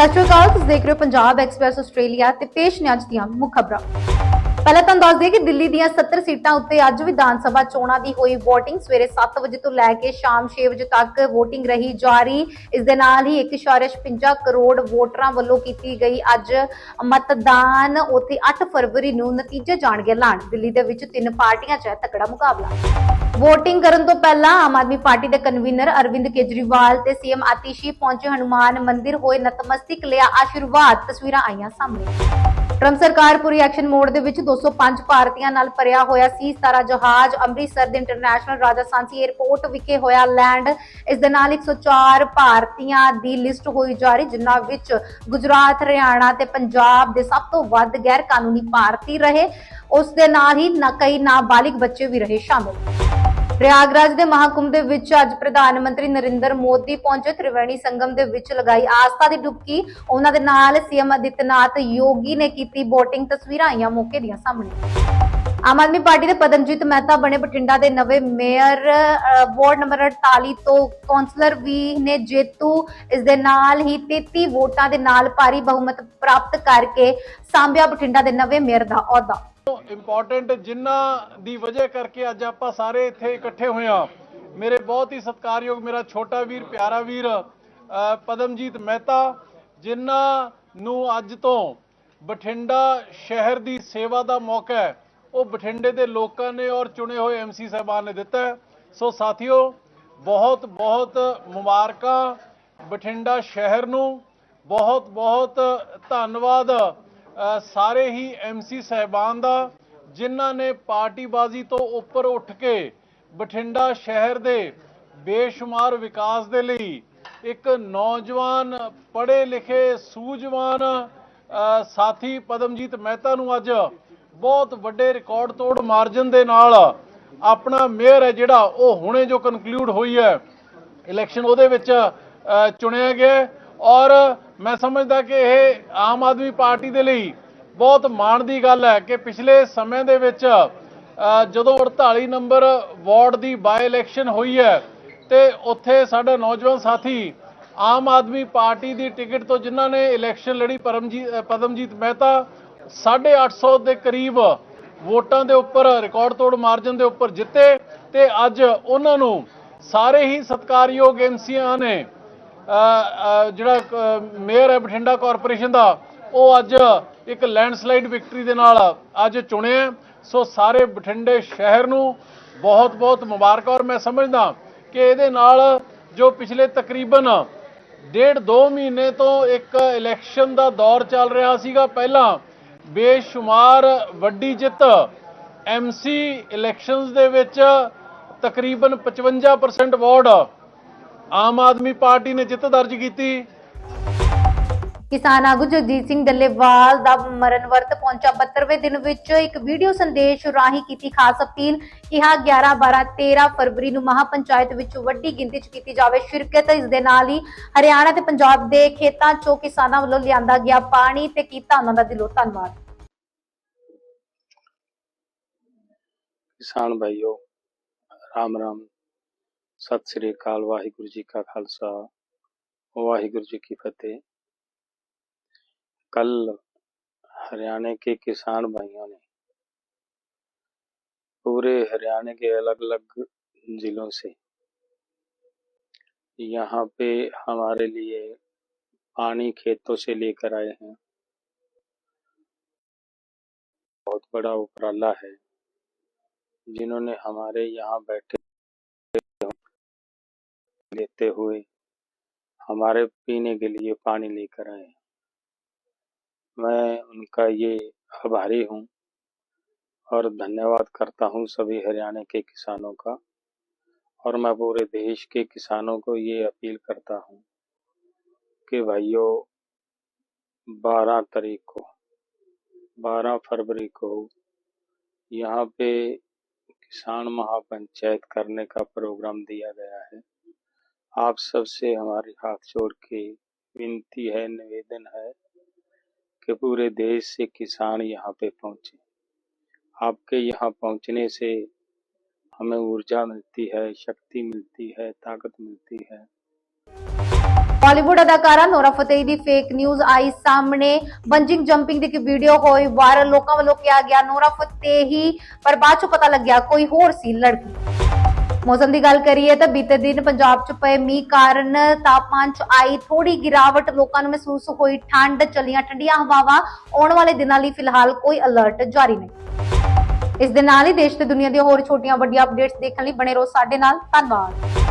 ਸਤਿ ਸ਼੍ਰੀ ਅਕਾਲ, ਤੁਸੀਂ ਦੇਖ ਰਹੇ ਹੋ ਪੰਜਾਬ ਐਕਸਪ੍ਰੈਸ ਆਸਟ੍ਰੇਲੀਆ ਤੇ ਪੇਸ਼ ਨੇ ਅੱਜ ਦੀਆਂ ਮੁੱਖ ਖਬਰਾਂ। ਪਹਿਲਾਂ ਤੁਹਾਨੂੰ ਦੱਸ ਦਈਏ ਕਿ ਦਿੱਲੀ ਦੀਆਂ 70 ਸੀਟਾਂ ਉੱਤੇ ਅੱਜ ਵਿਧਾਨ ਸਭਾ ਚੋਣਾਂ ਦੀ ਹੋਈ VOTING, ਸਵੇਰੇ 7 ਵਜੇ ਤੋਂ ਲੈ ਕੇ ਸ਼ਾਮ 6 ਵਜੇ ਤੱਕ VOTING ਰਹੀ ਜਾਰੀ। ਇਸ ਦੇ ਨਾਲ ਹੀ 1.56 ਕਰੋੜ ਵੋਟਰਾਂ ਵੱਲੋਂ ਕੀਤੀ ਗਈ। ਅੱਜ ਮਤਦਾਨ ਉੱਥੇ 8 ਫਰਵਰੀ ਨੂੰ ਨਤੀਜੇ ਜਾਣਗੇ ਐਲਾਨ। ਦਿੱਲੀ ਦੇ ਵਿੱਚ ਤਿੰਨ ਪਾਰਟੀਆਂ 'ਚ ਹੈ ਤਕੜਾ ਮੁਕਾਬਲਾ। VOTING ਕਰਨ ਤੋਂ ਪਹਿਲਾਂ ਆਮ ਆਦਮੀ ਪਾਰਟੀ ਦੇ ਕਨਵੀਨਰ ਅਰਵਿੰਦ ਕੇਜਰੀਵਾਲ ਤੇ ਸੀਐਮ ਆਤੀਸ਼ੀ ਪਹੁੰਚੇ। ਹਨੂਮਾਨ ਮੰਦਿਰ ਹੋਏ ਨਤਮਸਤਕ ਲਿਆ ਆਸ਼ੀਰਵਾਦ। ਤਸਵੀਰਾਂ ਆਈਆਂ ਸਾਹਮਣੇ। ਟਰੰਪ ਸਰਕਾਰ ਪੂਰੀ ਐਕਸ਼ਨ ਮੋਡ ਦੇ ਵਿੱਚ 205 ਭਾਰਤੀਆਂ ਨਾਲ ਭਰਿਆ ਹੋਇਆ ਸੀ। ਸਾਰਾ ਜਹਾਜ਼, ਅੰਮ੍ਰਿਤਸਰ ਦੇ ਇੰਟਰਨੈਸ਼ਨਲ ਰਾਜਾ ਸਾਂਸੀ 에ਅਰਪੋਰਟ ਵਿਖੇ ਹੋਇਆ ਲੈਂਡ, ਇਸ ਦੇ ਨਾਲ 104 ਭਾਰਤੀਆਂ ਦੀ ਲਿਸਟ ਹੋਈ ਜਾਰੀ ਜਿਨ੍ਹਾਂ ਵਿੱਚ ਗੁਜਰਾਤ, ਹਰਿਆਣਾ ਤੇ ਪੰਜਾਬ ਦੇ ਸਭ ਤੋਂ ਵੱਧ ਗੈਰ ਕਾਨੂੰਨੀ ਭਾਰਤੀ ਰਹੇ। ਉਸ ਦੇ ਨਾਲ ਹੀ ਨਾ ਕਈ ਨਾਬਾਲਿਗ ਬੱਚੇ ਵੀ ਰਹੇ ਸ਼ਾਮਿਲ। ਪ੍ਰਯਾਗਰਾਜ ਦੇ ਮਹਾਕੁੰਭ ਦੇ ਵਿੱਚ ਅੱਜ ਪ੍ਰਧਾਨ ਮੰਤਰੀ ਨਰਿੰਦਰ ਮੋਦੀ ਪਹੁੰਚੇ। ਤ੍ਰਿਵੇਣੀ ਸੰਗਮ ਦੇ ਵਿੱਚ ਲਗਾਈ ਆਸਥਾ ਦੀ ਡੁਬਕੀ। ਉਹਨਾਂ ਦੇ ਨਾਲ ਸੀਐਮ ਅਦਿੱਤਨਾਥ ਯੋਗੀ ਨੇ ਕੀਤੀ VOTING ਤਸਵੀਰਾਂ ਆਈਆਂ ਮੌਕੇ ਦੀਆਂ ਸਾਹਮਣੇ। ਆਮ ਆਦਮੀ ਪਾਰਟੀ ਦੇ ਪਦਮਜੀਤ ਮਹਿਤਾ ਬਣੇ ਬਠਿੰਡਾ ਦੇ ਨਵੇਂ ਮੇਅਰ ਵਾਰਡ ਨੰਬਰ 48 ਤੋਂ ਕੌਂਸਲਰ ਵੀ ਨੇ ਜੇਤੂ। ਇਸ ਦੇ ਨਾਲ ਹੀ 33 ਵੋਟਾਂ ਦੇ ਨਾਲ ਭਾਰੀ ਬਹੁਮਤ ਪ੍ਰਾਪਤ ਕਰਕੇ ਸਾਂਭਿਆ ਬਠਿੰਡਾ ਦੇ ਨਵੇਂ ਮੇਅਰ ਦਾ ਅਹੁਦਾ। ਇੰਪੋਰਟੈਂਟ ਜਿਨ੍ਹਾਂ ਦੀ ਵਜ੍ਹਾ ਕਰਕੇ ਅੱਜ ਆਪਾਂ ਸਾਰੇ ਇੱਥੇ ਇਕੱਠੇ ਹੋਏ ਆ ਮੇਰੇ ਬਹੁਤ ਹੀ ਸਤਿਕਾਰਯੋਗ ਮੇਰਾ ਛੋਟਾ ਵੀਰ, ਪਿਆਰਾ ਵੀਰ ਪਦਮਜੀਤ ਮਹਿਤਾ, ਜਿਨ੍ਹਾਂ ਨੂੰ ਅੱਜ ਤੋਂ ਬਠਿੰਡਾ ਸ਼ਹਿਰ ਦੀ ਸੇਵਾ ਦਾ ਮੌਕਾ ਹੈ। ਉਹ ਬਠਿੰਡੇ ਦੇ ਲੋਕਾਂ ਨੇ ਔਰ ਚੁਣੇ ਹੋਏ ਐਮਸੀ ਸਾਹਿਬਾਨ ਨੇ ਦਿੱਤਾ ਸੋ ਸਾਥੀਓ, ਬਹੁਤ ਬਹੁਤ ਮੁਬਾਰਕਾਂ ਬਠਿੰਡਾ ਸ਼ਹਿਰ ਨੂੰ। ਬਹੁਤ ਬਹੁਤ ਧੰਨਵਾਦ ਸਾਰੇ ਹੀ ਐਮਸੀ ਸਹਿਬਾਨ ਦਾ, ਜਿਨ੍ਹਾਂ ਨੇ ਪਾਰਟੀਬਾਜ਼ੀ ਤੋਂ ਉੱਪਰ ਉੱਠ ਕੇ ਬਠਿੰਡਾ ਸ਼ਹਿਰ ਦੇ ਬੇਸ਼ੁਮਾਰ ਵਿਕਾਸ ਦੇ ਲਈ ਇੱਕ ਨੌਜਵਾਨ ਪੜ੍ਹੇ ਲਿਖੇ ਸੂਝਵਾਨ ਸਾਥੀ ਪਦਮਜੀਤ ਮਹਿਤਾ ਨੂੰ ਅੱਜ ਬਹੁਤ ਵੱਡੇ ਰਿਕਾਰਡ ਤੋੜ ਮਾਰਜਨ ਦੇ ਨਾਲ ਆਪਣਾ ਮੇਅਰ ਹੈ ਜਿਹੜਾ, ਉਹ ਹੁਣੇ ਜੋ ਕਨਕਲੂਡ ਹੋਈ ਹੈ ਇਲੈਕਸ਼ਨ ਉਹਦੇ ਵਿੱਚ ਚੁਣਿਆ ਗਿਆ ਔਰ ਮੈਂ ਸਮਝਦਾ ਕਿ ਇਹ ਆਮ ਆਦਮੀ ਪਾਰਟੀ ਦੇ ਲਈ ਬਹੁਤ ਮਾਣ ਦੀ ਗੱਲ ਹੈ ਕਿ ਪਿਛਲੇ ਸਮੇਂ ਦੇ ਵਿੱਚ ਜਦੋਂ 48 ਨੰਬਰ ਵਾਰਡ ਦੀ ਬਾਈ ਇਲੈਕਸ਼ਨ ਹੋਈ ਹੈ ਤੇ ਉੱਥੇ ਸਾਡਾ ਨੌਜਵਾਨ ਸਾਥੀ ਆਮ ਆਦਮੀ ਪਾਰਟੀ ਦੀ ਟਿਕਟ ਤੋਂ ਜਿਨ੍ਹਾਂ ਨੇ ਇਲੈਕਸ਼ਨ ਲੜੀ ਪਰਮਜੀਤ ਪਦਮਜੀਤ ਮਹਿਤਾ 850 ਦੇ ਕਰੀਬ ਵੋਟਾਂ ਦੇ ਉੱਪਰ ਰਿਕਾਰਡ ਤੋੜ ਮਾਰਜਨ ਦੇ ਉੱਪਰ ਜਿੱਤੇ ਤੇ ਅੱਜ ਉਹਨਾਂ ਨੂੰ ਸਾਰੇ ਹੀ ਸਤਕਾਰਯੋਗ ਐਮਸੀਆਂ ਨੇ ਜਿਹੜਾ ਮੇਅਰ ਹੈ ਬਠਿੰਡਾ ਕਾਰਪੋਰੇਸ਼ਨ ਦਾ, ਉਹ ਅੱਜ ਇੱਕ ਲੈਂਡਸਲਾਈਡ ਵਿਕਟਰੀ ਦੇ ਨਾਲ ਅੱਜ ਚੁਣਿਆ ਸੋ ਸਾਰੇ ਬਠਿੰਡੇ ਸ਼ਹਿਰ ਨੂੰ ਬਹੁਤ ਬਹੁਤ ਮੁਬਾਰਕਾਂ ਔਰ ਮੈਂ ਸਮਝਦਾ ਕਿ ਇਹਦੇ ਨਾਲ ਜੋ ਪਿਛਲੇ ਤਕਰੀਬਨ ਡੇਢ ਦੋ ਮਹੀਨੇ ਤੋਂ ਇੱਕ ਇਲੈਕਸ਼ਨ ਦਾ ਦੌਰ ਚੱਲ ਰਿਹਾ ਸੀਗਾ, ਪਹਿਲਾਂ ਬੇਸ਼ੁਮਾਰ ਵੱਡੀ ਜਿੱਤ ਐਮਸੀ ਇਲੈਕਸ਼ਨਸ ਦੇ ਵਿੱਚ ਤਕਰੀਬਨ 55% ਵਾਰਡ ਆਮ ਆਦਮੀ ਪਾਰਟੀ ਨੇ ਜਿੱਤ ਦਰਜ ਕੀਤੀ। ਕਿਸਾਨ ਆਗੂ ਜਗਜੀਤ ਸਿੰਘ ਡੱਲੇਵਾਲ ਦਾ ਮਰਨ ਵਰਤ ਪਹੁੰਚਾ 72ਵੇਂ ਦਿਨ ਵਿੱਚ ਇੱਕ ਵੀਡੀਓ ਸੰਦੇਸ਼ ਰਾਹੀਂ ਕੀਤੀ ਖਾਸ ਅਪੀਲ ਕਿਹਾ 11 12 13 ਫਰਵਰੀ ਨੂੰ ਮਹਾ ਪੰਚਾਇਤ ਵਿੱਚ ਵੱਡੀ ਗਿਣਤੀ 'ਚ ਕੀਤੀ ਜਾਵੇ ਸ਼ਿਰਕਤ। ਇਸ ਦੇ ਨਾਲ ਹੀ ਹਰਿਆਣਾ ਤੇ ਪੰਜਾਬ ਦੇ ਖੇਤਾਂ 'ਚੋਂ ਕਿਸਾਨਾਂ ਵੱਲੋਂ ਲਿਆਂਦਾ ਗਿਆ ਪਾਣੀ ਤੇ ਕੀਤਾ ਉਹਨਾਂ ਦਾ ਦਿਲੋਂ ਧੰਨਵਾਦ। ਕਿਸਾਨ ਭਾਈਓ ਰਾਮ ਰਾਮ। सत श्री अकाल, वाहिगुरु जी का खालसा, वाहिगुरु जी की फतेह। कल हरियाणा के किसान भाइयों ने पूरे हरियाणा के अलग अलग जिलों से यहाँ पे हमारे लिए पानी खेतों से लेकर आए हैं। बहुत बड़ा उपराला है। जिन्होंने हमारे यहाँ बैठे लेते हुए हमारे पीने के लिए पानी लेकर आए मैं उनका ये आभारी हूँ और धन्यवाद करता हूँ सभी हरियाणा के किसानों का और मैं पूरे देश के किसानों को ये अपील करता हूँ कि भाइयों 12 तारीख को 12 फरवरी को यहाँ पे किसान महापंचायत करने का प्रोग्राम दिया गया है। आप सबसे हमारी हाथ जोड़ के विनती है निवेदन है कि पूरे देश से किसान यहाँ पे पहुंचे आपके यहाँ पहुंचने से हमें ऊर्जा मिलती है शक्ति मिलती है ताकत मिलती है ਬਾਲੀਵੁੱਡ ਅਦਾਕਾਰਾ ਨੋਰਾ ਫਤੇਹੀ ਦੀ ਫੇਕ ਨਿਊਜ਼ ਆਈ ਸਾਹਮਣੇ ਬੰਜਿੰਗ ਜੰਪਿੰਗ ਦੀ ਇੱਕ ਵੀਡੀਓ ਹੋਈ ਵਾਇਰਲ ਲੋਕਾਂ ਵੱਲੋਂ ਕਿਹਾ ਗਿਆ ਨੋਰਾ ਫਤੇਹੀ ਪਰ ਬਾਅਦ ਚ ਪਤਾ ਲੱਗਿਆ ਕੋਈ ਹੋਰ ਸੀ ਲੜਕੀ ਮੌਸਮ ਦੀ ਗੱਲ ਕਰੀਏ ਤਾਂ ਬੀਤੇ ਦਿਨ ਪੰਜਾਬ 'ਚ ਪਏ ਮੀਂਹ ਕਾਰਨ ਤਾਪਮਾਨ 'ਚ ਆਈ ਥੋੜੀ ਗਿਰਾਵਟ, ਲੋਕਾਂ ਨੂੰ ਮਹਿਸੂਸ ਹੋਈ ਠੰਡ, ਚਲੀਆਂ ਠੰਡੀਆਂ ਹਵਾਵਾਂ। ਆਉਣ ਵਾਲੇ ਦਿਨਾਂ ਲਈ ਫਿਲਹਾਲ ਕੋਈ ਅਲਰਟ ਜਾਰੀ ਨਹੀਂ। ਇਸ ਦੇ ਨਾਲ ਹੀ ਦੇਸ਼ ਤੇ ਦੁਨੀਆ ਦੀਆਂ ਹੋਰ ਛੋਟੀਆਂ ਵੱਡੀਆਂ ਅਪਡੇਟਸ ਦੇਖਣ ਲਈ ਬਣੇ ਰਹੋ ਸਾਡੇ ਨਾਲ। ਧੰਨਵਾਦ।